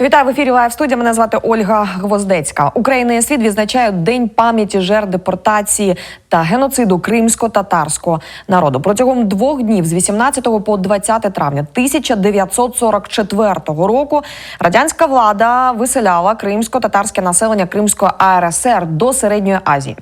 Вітаю в ефірі Лайв студія. Мене звати Ольга Гвоздецька. Україна і світ відзначають День пам'яті жертв депортації та геноциду кримсько-татарського народу. Протягом двох днів з 18 по 20 травня 1944 року радянська влада виселяла кримсько-татарське населення Кримської АРСР до середньої Азії.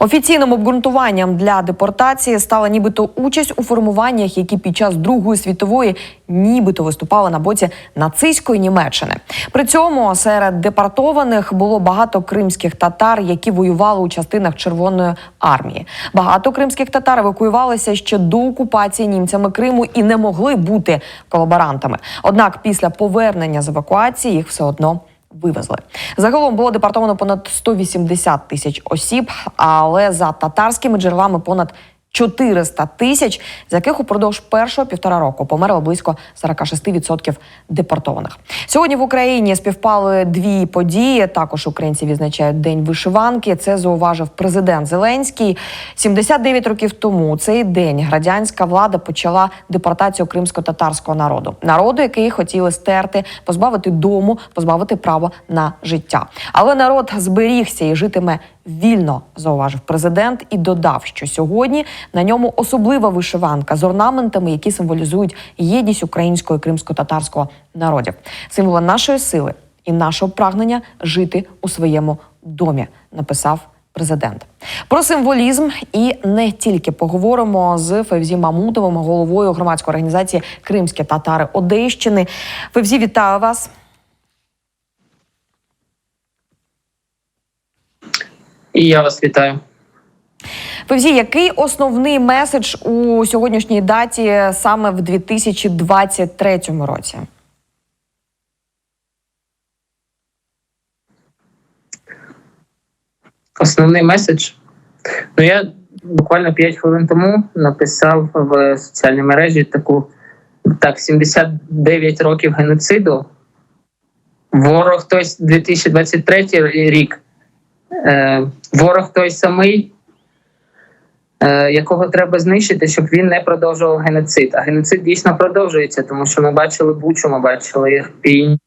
Офіційним обґрунтуванням для депортації стала нібито участь у формуваннях, які під час Другої світової нібито виступали на боці нацистської Німеччини. При цьому серед депортованих було багато кримських татар, які воювали у частинах Червоної армії. Багато кримських татар евакуювалися ще до окупації німцями Криму і не могли бути колаборантами. Однак після повернення з евакуації їх все одно. Вивезли загалом було депортовано понад 180 тисяч осіб, але за татарськими джерелами понад 400 тисяч, з яких упродовж першого півтора року померло близько 46% депортованих. Сьогодні в Україні співпали дві події. Також українці відзначають день вишиванки. Це зауважив президент Зеленський. 79 років тому цей день радянська влада почала депортацію кримсько-татарського народу, народу, який хотіли стерти, позбавити дому, позбавити права на життя. Але народ зберігся і житиме вільно, зауважив президент, і додав, що сьогодні на ньому особлива вишиванка з орнаментами, які символізують єдність українського і кримсько-татарського народів, символа нашої сили і нашого прагнення жити у своєму домі, написав. Президент про символізм і не тільки поговоримо з Февзі Мамутовим, головою громадської організації Кримські татари Одещини. Февзі, вітаю вас. І я вас вітаю. Февзі, який основний меседж у сьогоднішній даті саме в 2023 році? Основний меседж. Ну, я буквально 5 хвилин тому написав в соціальній мережі таку так: 79 років геноциду. Ворог той 2023 рік. Е, ворог той самий, е, якого треба знищити, щоб він не продовжував геноцид. А геноцид дійсно продовжується, тому що ми бачили Бучу, ми бачили Ірпінь.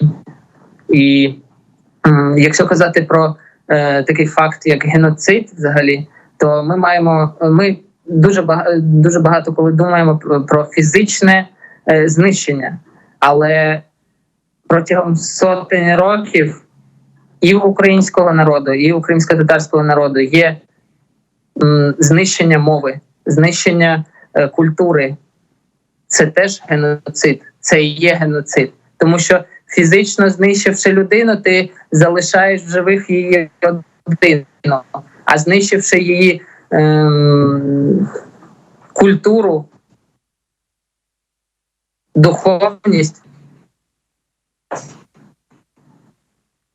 І якщо казати про е, такий факт, як геноцид, взагалі, то ми маємо ми дуже багато дуже багато коли думаємо про, фізичне знищення, але протягом сотень років і українського народу, і у кримсько-татарського народу є знищення мови, знищення е, культури. Це теж геноцид, це і є геноцид, тому що фізично знищивши людину, ти залишаєш в живих її родину, а знищивши її ем, культуру, духовність.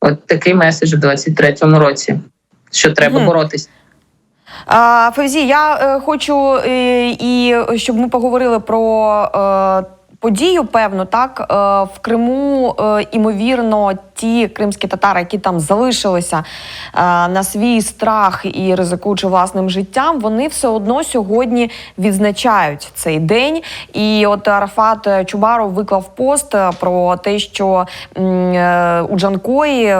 От такий меседж в 23-му році, що треба Мгм. боротись. А, Февзі, я е, хочу е, і щоб ми поговорили про е, подію, певну, так е, в Криму, е, імовірно, ті кримські татари, які там залишилися е, на свій страх і ризикуючи власним життям, вони все одно сьогодні відзначають цей день. І от Арафат Чубаров виклав пост про те, що у Джанкої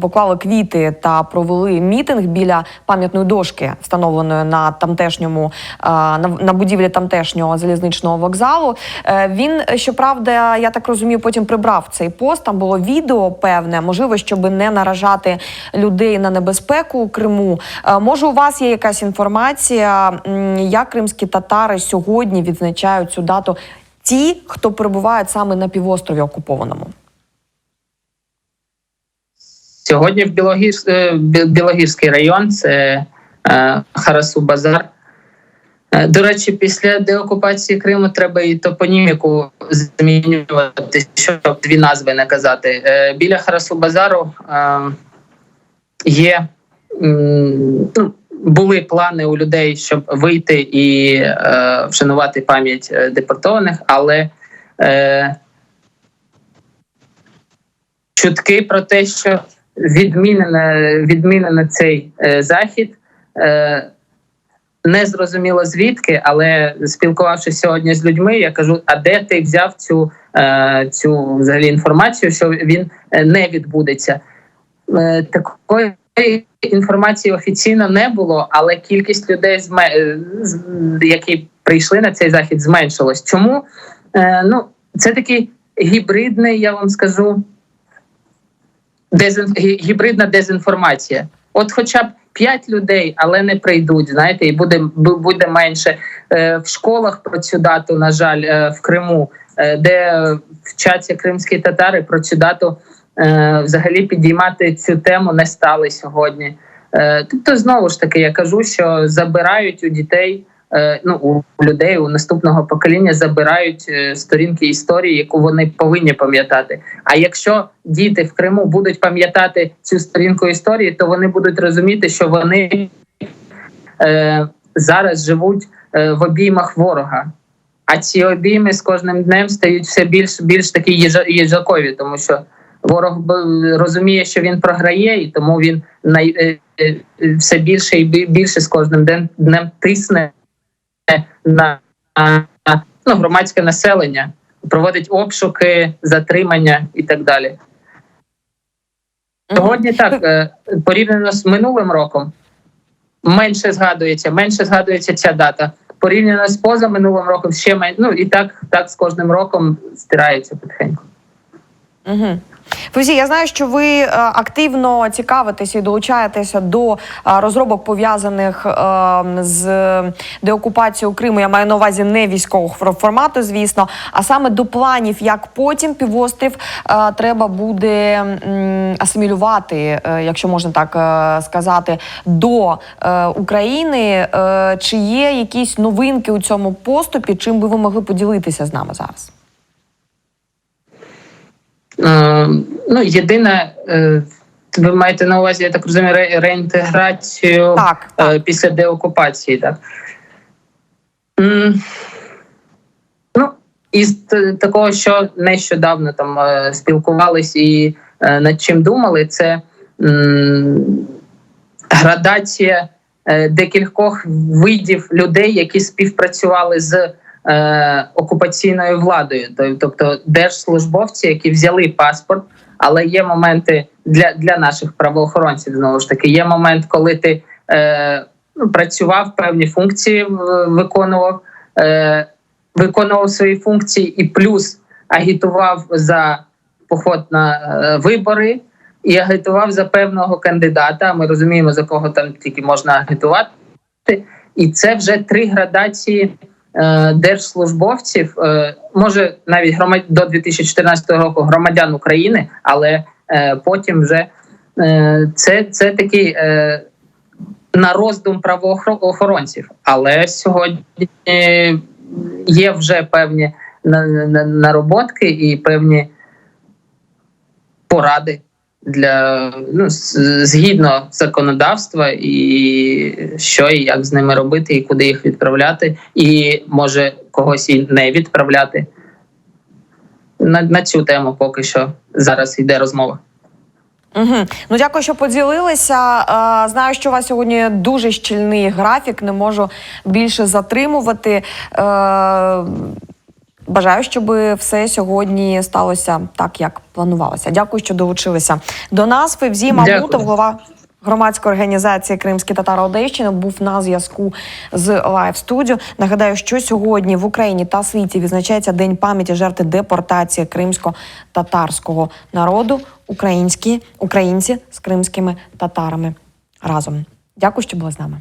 поклали квіти та провели мітинг біля пам'ятної дошки, встановленої на тамтешньому на будівлі тамтешнього залізничного вокзалу. Е, Він щоправда, я так розумію, потім прибрав цей пост. Там було відео певне, можливо, щоб не наражати людей на небезпеку у Криму. Е, Може, у вас є якась інформація, як кримські татари сьогодні відзначають цю дату? Ті, хто перебувають саме на півострові окупованому. Сьогодні в е, Бі- Білогірський район, це е, Харасу Базар. Е, До речі, після деокупації Криму треба і топоніміку змінювати, щоб дві назви не казати. Е, Біля Харасу Базару е, є ну, були плани у людей, щоб вийти і вшанувати пам'ять депортованих, але чутки про те, що відмінено, відмінено цей захід, не зрозуміло звідки, але спілкувавшись сьогодні з людьми, я кажу: а де ти взяв цю, е, цю взагалі інформацію, що він е, не відбудеться? Е, такої інформації офіційно не було, але кількість людей, які прийшли на цей захід, зменшилась. Чому? Ну, це такий гібридний, я вам скажу, дезін... гібридна дезінформація. От, хоча б 5 людей, але не прийдуть, знаєте, і буде, буде менше. Е, в школах про цю дату, на жаль, е, в Криму, е, де вчаться кримські татари, про цю дату взагалі підіймати цю тему не стали сьогодні. Тобто, знову ж таки, я кажу, що забирають у дітей. Е, Ну, у людей у наступного покоління забирають е, сторінки історії, яку вони повинні пам'ятати. А якщо діти в Криму будуть пам'ятати цю сторінку історії, то вони будуть розуміти, що вони е, зараз живуть е, в обіймах ворога. А ці обійми з кожним днем стають все більш більш такі їжа- їжакові, тому що ворог розуміє, що він програє, і тому він най, все більше і більше з кожним днем тисне на, на ну, громадське населення, проводить обшуки, затримання і так далі. Сьогодні так е, порівняно з минулим роком менше згадується, менше згадується ця дата. Порівняно з позаминулим роком ще менше. Ну і так, так з кожним роком стирається потихеньку. Угу. Фузі, я знаю, що ви е, активно цікавитеся і долучаєтеся до е, розробок пов'язаних е, з деокупацією Криму. Я маю на увазі не військового фор- формату, звісно, а саме до планів, як потім півострів треба буде асимілювати, якщо можна так сказати, до України. Чи є якісь новинки у цьому поступі? Чим би ви могли поділитися з нами зараз? Е, ну, єдине, е, ви маєте на увазі, я так розумію, ре- реінтеграцію Так, е, так. після деокупації, так? Ну, із такого, що нещодавно там спілкувались і над чим думали, це градація декількох видів людей, які співпрацювали з е, окупаційною владою, тобто держслужбовці, які взяли паспорт, але є моменти для, для наших правоохоронців. Знову ж таки, є момент, коли ти е, ну, працював певні функції, виконував, е, виконував свої функції і плюс агітував за поход на е, вибори. І агітував за певного кандидата. Ми розуміємо, за кого там тільки можна агітувати. І це вже три градації держслужбовців, е, може навіть громад... до 2014 року громадян України, але е, потім вже е, це, це такий е, на роздум правоохоронців. Але сьогодні є вже певні на- на- нароботки і певні поради для ну згідно законодавства, і що і як з ними робити, і куди їх відправляти, і може когось і не відправляти. На, на цю тему поки що зараз йде розмова. Угу. Ну дякую, що поділилися. Е, знаю, що у вас сьогодні дуже щільний графік. Не можу більше затримувати. Е, бажаю, щоб все сьогодні сталося так, як планувалося. Дякую, що долучилися до нас. Февзі Мамутов, голова громадської організації Кримські татари Одещини, був на зв'язку з Лайв Студіо. Нагадаю, що сьогодні в Україні та світі відзначається День пам'яті жертв депортації кримсько-татарського народу. Українські українці з кримськими татарами разом. Дякую, що були з нами.